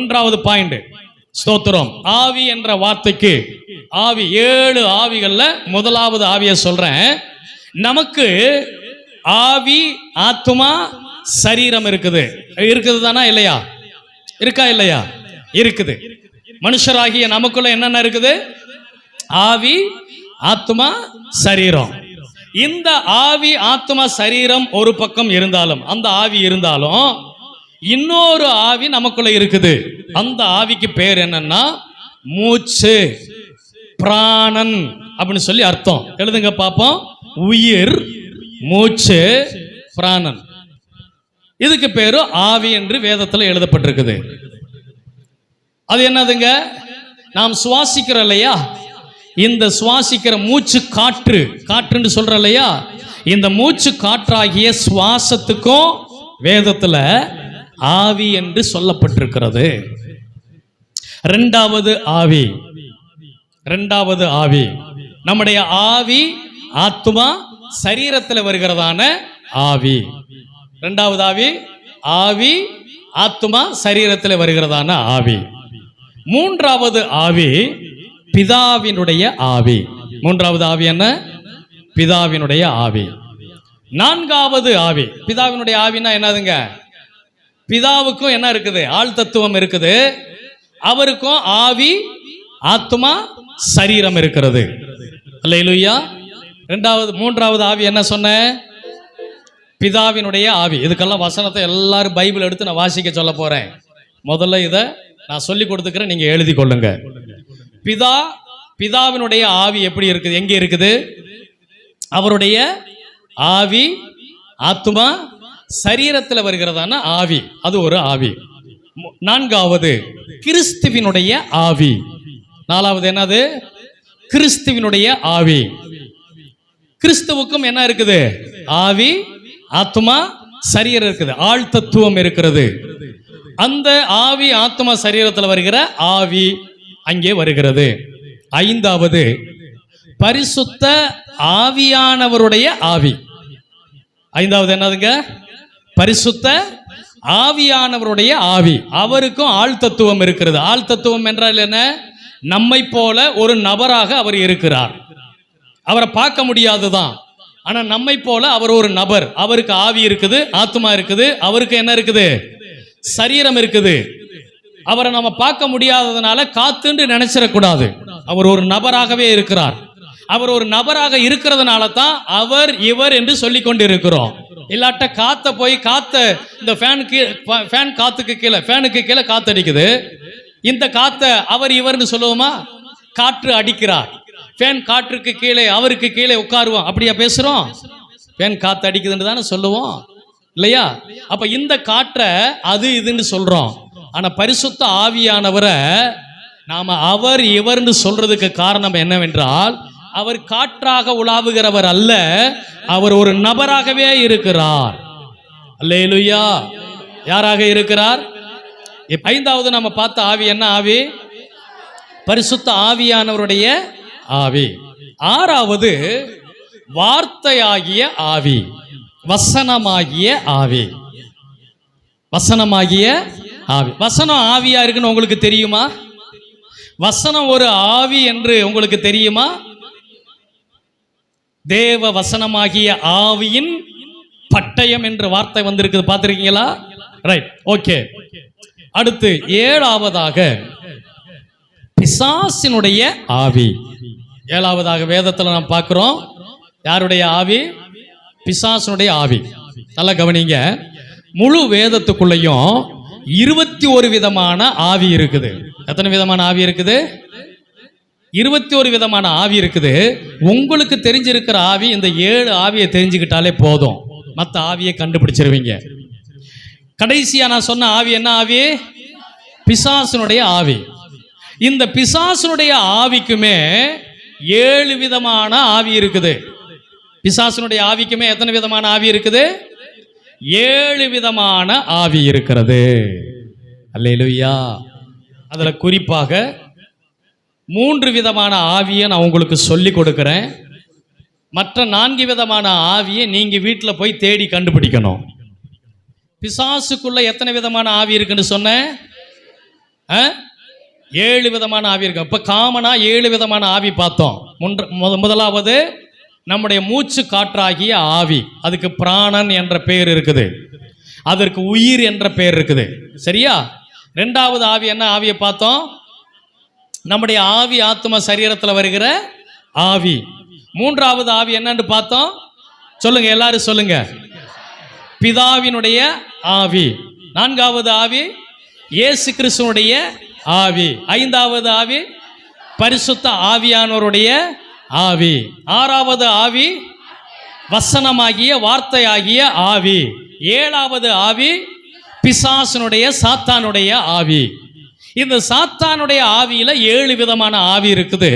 ஒன்றாவது பாயிண்ட் ஸ்தோத்திரம். ஆவி என்ற வார்த்தைக்கு ஆவி ஏழு ஆவிகள்ல முதலாவது ஆவியை சொல்றேன். நமக்கு ஆவி ஆத்துமா சரீரம் இருக்குது. இருக்குது தானா இல்லையா? இருக்கா இல்லையா? இருக்குது. மனுஷராகிய நமக்குள்ள என்னென்ன இருக்குது? ஆவி ஆத்மா சரீரம். இந்த ஆவி ஆத்மா சரீரம் ஒரு பக்கம் இருந்தாலும் அந்த ஆவி இருந்தாலும் இன்னொரு ஆவி நமக்குள்ள இருக்குது. அந்த ஆவிக்கு பேர் என்னன்னா மூச்சு. பிராணன் அப்படின்னு சொல்லி அர்த்தம். எழுதுங்க பார்ப்போம் உயிர் மூச்சு பிராணன். இதுக்கு பேரு ஆவி என்று வேதத்தில் எழுதப்பட்டிருக்குது. அது என்னதுங்க? நாம் சுவாசிக்கிறோம் இல்லையா? இந்த சுவாசிக்கிற மூச்சு காற்று. காற்றுன்னு சொல்ற இல்லையா? இந்த மூச்சு காற்றாகிய சுவாசத்துக்கும் வேதத்துல ஆவி என்று சொல்லப்பட்டிருக்கிறது. ரெண்டாவது ஆவி. ரெண்டாவது ஆவி. நம்முடைய ஆவி ஆத்மா சரீரத்தில் வருகிறதான ஆவி. ரெண்டாவது ஆவி ஆவி ஆத்மா சரீரத்தில் வருகிறதான ஆவி. மூன்றாவது ஆவி பிதாவினுடைய ஆவி. மூன்றாவது ஆவி என்ன? பிதாவினுடைய ஆவி. நான்காவது ஆவி. பிதாவினுடைய ஆவினா என்னதுங்க? பிதாவுக்கும் என்ன இருக்குது? ஆள் தத்துவம் இருக்குது. அவருக்கும் ஆவி ஆத்மா சரீரம் இருக்கிறது. அல்லேலூயா. ரெண்டாவது மூன்றாவது ஆவி என்ன சொன்ன? பிதாவினுடைய ஆவி. இதுக்கெல்லாம் வசனத்தை எல்லாரும் பைபிள் எடுத்து நான் வாசிக்க சொல்ல போறேன். முதல்ல இதை நான் சொல்லி கொடுத்துக்கிறேன். நீங்க எழுதி கொள்ளுங்க. பிதா பிதாவினுடைய ஆவி எப்படி இருக்குது? எங்கே இருக்குது? அவருடைய ஆவி ஆத்மா சரீரத்தில் வருகிறதான ஆவி. அது ஒரு ஆவி. நான்காவது கிறிஸ்துவினுடைய ஆவி. நாலாவது என்னது? கிறிஸ்துவினுடைய ஆவி. கிறிஸ்துவுக்கும் என்ன இருக்குது? ஆவி ஆத்மா சரீரம் இருக்குது. ஆள் தத்துவம் இருக்கிறது. அந்த ஆவி ஆத்மா சரீரத்தில் வருகிற ஆவி அங்கே வருகிறது. ஐந்தாவது பரிசுத்த ஆவியானவருடைய ஆவி. ஐந்தாவது என்னதுங்க? பரிசுத்த ஆவியானவருடைய ஆவி. அவருக்கும் ஆள் தத்துவம் இருக்கிறது. ஆள் தத்துவம் என்றால் என்ன? நம்மை போல ஒரு நபராக அவர் இருக்கிறார். அவரை பார்க்க முடியாதுதான். ஆனா நம்மை போல அவர் ஒரு நபர். அவருக்கு ஆவி இருக்குது ஆத்மா இருக்குது அவருக்கு என்ன இருக்குது? சரீரம் இருக்குது. அவரை நம்ம பார்க்க முடியாததுனால காத்துன்னு நினைச்சிடக்கூடாது. அவர் ஒரு நபராகவே இருக்கிறார். அவர் ஒரு நபராக இருக்கிறதுனால தான் அவர் இவர் என்று சொல்லி கொண்டு இருக்கிறோம் இல்லாட்ட காத்த போய் காத்த இந்த ஃபேனுக்கு ஃபேன் காத்துக்கு கீழே ஃபேனுக்கு கீழே காத்து அடிக்குது இந்த காத்த அவர் இவர்னு சொல்லுவோமா? காற்று அடிக்கிறார். ஃபேன் காற்றுக்கு கீழே அவருக்கு கீழே உட்காருவோம். அப்படியா பேசுறோம்? ஃபேன் காத்து அடிக்குதுன்னு தானே சொல்லுவோம். இல்லையா? அப்ப இந்த காற்றை அது இதுன்னு சொல்றோம். ஆனா பரிசுத்த ஆவியானவரை நாம அவர் இவர்னு சொல்றதுக்கு காரணம் என்னவென்றால் அவர் காற்றாக உலாவுகிறவர் அல்ல அவர் ஒரு நபராகவே இருக்கிறார். அல்லேலுயா. யாராக இருக்கிறார்? ஐந்தாவது நம்ம பார்த்த ஆவி என்ன ஆவி? பரிசுத்த ஆவியானவருடைய ஆவி. ஆறாவது வார்த்தையாகிய ஆவி வசனமாகிய ஆவி. வசனமாகிய ஆவி. வசனம் ஆவியா இருக்குன்னு உங்களுக்கு தெரியுமா? வசனம் ஒரு ஆவி என்று உங்களுக்கு தெரியுமா? தேவ வசனமாகிய ஆவியின் பட்டயம் என்ற வார்த்தை வந்திருக்குது. பார்த்துருக்கீங்களா? ரைட் ஓகே அடுத்து ஏழாவதாக பிசாசினுடைய ஆவி. ஏழாவதாக வேதத்தில் நாம் பார்க்கிறோம். யாருடைய ஆவி? பிசாசினுடைய ஆவி. நல்லா கவனிங்க. முழு வேதத்துக்குள்ளேயும் இருபத்தி ஒரு விதமான ஆவி இருக்குது. எத்தனை விதமான ஆவி இருக்குது? இருபத்தி ஒரு விதமான ஆவி இருக்குது. உங்களுக்கு தெரிஞ்சிருக்கிற ஆவி இந்த ஏழு ஆவியை தெரிஞ்சுக்கிட்டாலே போதும். மற்ற ஆவியை கண்டுபிடிச்சிருவீங்க. கடைசியா நான் சொன்ன ஆவி என்ன ஆவி? பிசாசனுடைய ஆவி. இந்த பிசாசனுடைய ஆவிக்குமே ஏழு விதமான ஆவி இருக்குது. பிசாசனுடைய ஆவிக்குமே எத்தனை விதமான ஆவி இருக்குது? ஏழு விதமான ஆவி இருக்கிறது. அல்லேலூயா. அதில் குறிப்பாக மூன்று விதமான ஆவியை நான் உங்களுக்கு சொல்லி கொடுக்குறேன். மற்ற நான்கு விதமான ஆவியை நீங்கள் வீட்டில் போய் தேடி கண்டுபிடிக்கணும். பிசாசுக்குள்ள எத்தனை விதமான ஆவி இருக்குன்னு சொன்னேன்? ஆ? ஏழு விதமான ஆவி இருக்கு. இப்போ காமனாக ஏழு விதமான ஆவி பார்த்தோம். முன்ற முத- முதலாவது நம்முடைய மூச்சு காற்றாகிய ஆவி. அதுக்கு பிராணன் என்ற பெயர் இருக்குது. அதற்கு உயிர் என்ற பெயர் இருக்குது. சரியா? ரெண்டாவது ஆவி என்ன ஆவியை பார்த்தோம்? நம்முடைய ஆவி ஆத்ம சரீரத்தில் வருகிற ஆவி. மூன்றாவது ஆவி என்னன்னு பார்த்தோம்? சொல்லுங்க எல்லாரும் சொல்லுங்க. பிதாவினுடைய ஆவி. நான்காவது ஆவி இயேசு கிறிஸ்துவனுடைய ஆவி. ஐந்தாவது ஆவி பரிசுத்த ஆவியானவருடைய ஆவி. ஆறாவது ஆவி வசனமாகிய வார்த்தையாகிய ஆவி. ஏழாவது ஆவி பிசாசனுடைய சாத்தானுடைய ஆவி. இந்த சாத்தானுடைய ஆவியில் ஏழு விதமான ஆவி இருக்குது.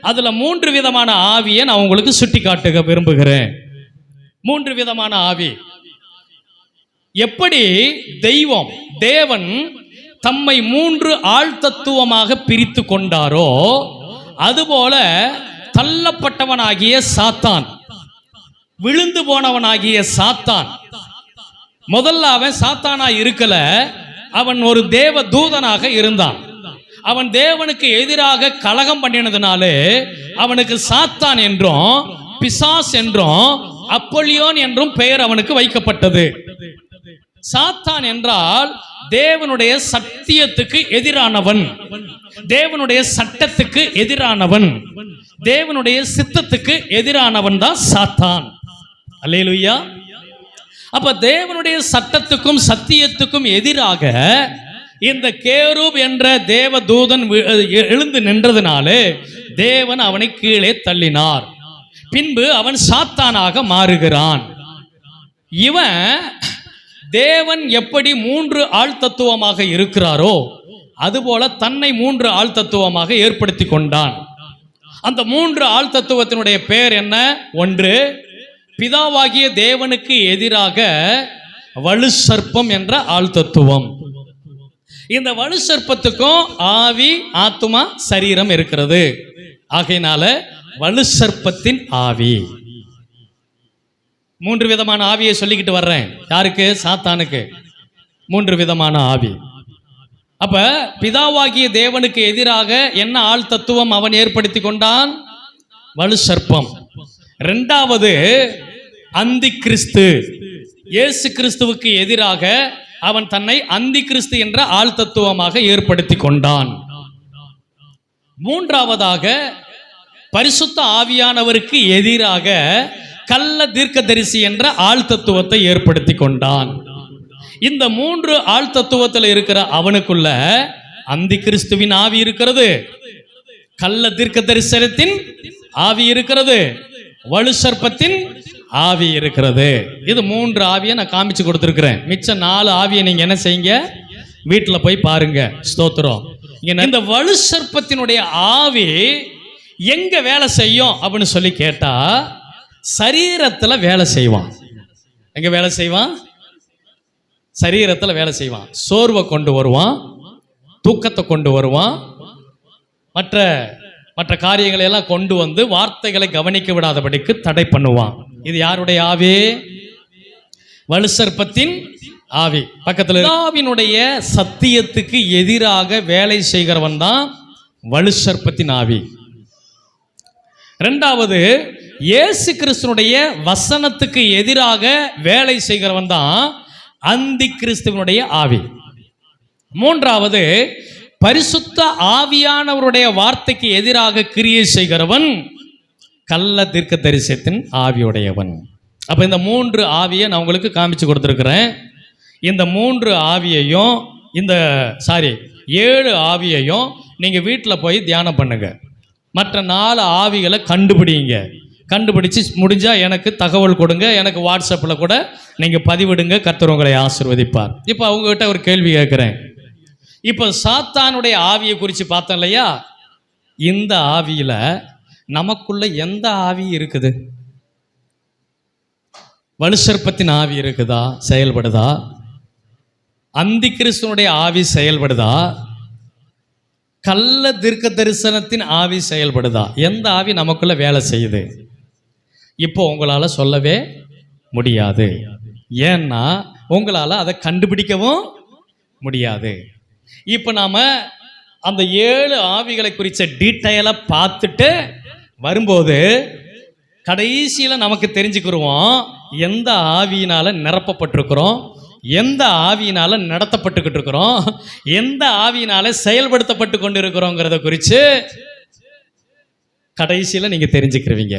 அதில் மூன்று விதமான ஆவியை நான் உங்களுக்கு சுட்டி காட்டுக விரும்புகிறேன். மூன்று விதமான ஆவி. எப்படி? தெய்வம் தேவன் தம்மை மூன்று ஆழ்தத்துவமாக பிரித்து கொண்டாரோ அதுபோல தள்ளப்பட்டவனாகிய சாத்தான் விழுந்து போனவனாகிய சாத்தான். முதல்ல அவன் சாத்தானா இருக்கலை அவன் ஒரு தேவ தூதனாக இருந்தான். அவன் தேவனுக்கு எதிராக கலகம் பண்ணினதுனாலே அவனுக்கு சாத்தான் என்றும் பிசாஸ் என்றும் அப்பொலியோன் என்றும் பெயர் அவனுக்கு வைக்கப்பட்டது. சாத்தான் என்றால் தேவனுடைய சத்தியத்துக்கு எதிரானவன். தேவனுடைய சட்டத்துக்கு எதிரானவன். தேவனுடைய சித்தத்துக்கு எதிரானவன் தான் சாத்தான். அல்லேலுயா. அப்ப தேவனுடைய சட்டத்துக்கும் சத்தியத்துக்கும் எதிராக இந்த கேரூப் என்ற தேவ தூதன் எழுந்து நின்றதுனாலே தேவன் அவனை கீழே தள்ளினார். பின்பு அவன் சாத்தானாக மாறுகிறான். இவன் தேவன் எப்படி மூன்று ஆள் தத்துவமாக இருக்கிறாரோ அதுபோல தன்னை மூன்று ஆள் தத்துவமாக ஏற்படுத்தி கொண்டான். அந்த மூன்று ஆள் தத்துவத்தினுடைய பெயர் என்ன? ஒன்று பிதாவாகிய தேவனுக்கு எதிராக வலு சர்ப்பம் என்ற ஆள் தத்துவம். இந்த வலு சர்ப்பத்துக்கும் ஆவி ஆத்துமா சரீரம் இருக்கிறது. ஆகையினால வலு சர்ப்பத்தின் ஆவி. மூன்று விதமான ஆவியை சொல்லிக்கிட்டு வர்றேன். யாருக்கு? சாத்தானுக்கு. மூன்று விதமான ஆவி. அப்ப பிதாவாகிய தேவனுக்கு எதிராக என்ன ஆள் தத்துவம் அவன் ஏற்படுத்தி கொண்டான்? வலு சர்ப்பம். ரெண்டாவது அந்தி கிறிஸ்து இயேசு கிறிஸ்துவுக்கு எதிராக அவன் தன்னை அந்தி கிறிஸ்து என்ற ஆள் தத்துவமாக ஏற்படுத்தி கொண்டான். மூன்றாவதாக பரிசுத்த ஆவியானவருக்கு எதிராக கள்ள தீர்க்கதரிசி என்ற ஆள் தத்துவத்தை ஏற்படுத்தி கொண்டான். இந்த மூன்று ஆள் தத்துவத்தில் இருக்கிற அவனுக்குள்ள அந்தி கிறிஸ்துவின் ஆவி இருக்கிறது. கள்ள தீர்க்க தரிசனத்தின் ஆவி இருக்கிறது. வலு சர்ப்பத்தின் ஆவி இருக்கிறது. இது மூன்று ஆவியை நான் காமிச்சு கொடுத்துருக்குறேன். மிச்ச நாலு ஆவியை நீங்கள் என்ன செய்யுங்க? வீட்டில் போய் பாருங்க. ஸ்தோத்திரம். இந்த வலு சர்ப்பத்தினுடைய ஆவி எங்க வேலை செய்யும் அப்படின்னு சொல்லி கேட்டா சரீரத்தில் வேலை செய்வான். எங்க வேலை செய்வான்? சரீரத்தில் வேலை செய்வான். சோர்வை கொண்டு வருவான் தூக்கத்தை கொண்டு வருவான். மற்ற மற்ற காரியங்களை எல்லாம் கொண்டு வந்து வார்த்தைகளை கவனிக்க விடாதபடிக்கு தடை பண்ணுவான். இது யாருடைய ஆவி? வலுசற்பத்தின் ஆவி. பக்கத்தில் ஆவினுடைய சத்தியத்துக்கு எதிராக வேலை செய்கிறவன் தான் வலுசற்பத்தின் ஆவி. ரெண்டாவது இயேசு கிறிஸ்துனுடைய வசனத்துக்கு எதிராக வேலை செய்கிறவன் தான் அந்தி கிறிஸ்துவனுடைய ஆவி. மூன்றாவது பரிசுத்த ஆவியானவருடைய வார்த்தைக்கு எதிராக கிரியை செய்கிறவன் கள்ள தீர்க்க தரிசனத்தின் ஆவியுடையவன். அப்போ இந்த மூன்று ஆவியை நான் உங்களுக்கு காமிச்சு கொடுத்துருக்குறேன். இந்த மூன்று ஆவியையும் இந்த சாரி ஏழு ஆவியையும் நீங்கள் வீட்டில் போய் தியானம் பண்ணுங்க. மற்ற நாலு ஆவிகளை கண்டுபிடிங்க. கண்டுபிடிச்சு முடிஞ்சால் எனக்கு தகவல் கொடுங்க. எனக்கு வாட்ஸ்அப்பில் கூட நீங்கள் பதிவிடுங்க. கத்துறவங்களை ஆசிர்வதிப்பார். இப்போ அவங்ககிட்ட ஒரு கேள்வி கேட்குறேன். இப்போ சாத்தானுடைய ஆவியை குறித்து பார்த்தோம் இல்லையா? இந்த ஆவியில் நமக்குள்ள எந்த ஆவி இருக்குது? வலுசற்பத்தின் ஆவி இருக்குதா? செயல்படுதா? அந்தி கிறிஸ்துவனுடைய ஆவி செயல்படுதா? கள்ள தீர்க்க தரிசனத்தின் ஆவி செயல்படுதா? எந்த ஆவி நமக்குள்ள வேலை செய்யுது? இப்போ உங்களால் சொல்லவே முடியாது. ஏன்னா உங்களால் அதை கண்டுபிடிக்கவும் முடியாது. இப்போ நாம் அந்த ஏழு ஆவிகளை குறித்த டீட்டெயிலாக பார்த்துட்டு வரும்போது கடைசியில் நமக்கு தெரிஞ்சுக்கிருவோம் எந்த ஆவியினால் நிரப்பப்பட்டிருக்கிறோம் எந்த ஆவியினால் நடத்தப்பட்டுக்கிட்டு இருக்கிறோம் எந்த ஆவியினால் செயல்படுத்தப்பட்டு கொண்டு இருக்கிறோங்கிறத குறித்து கடைசியில் நீங்கள் தெரிஞ்சுக்கிருவீங்க.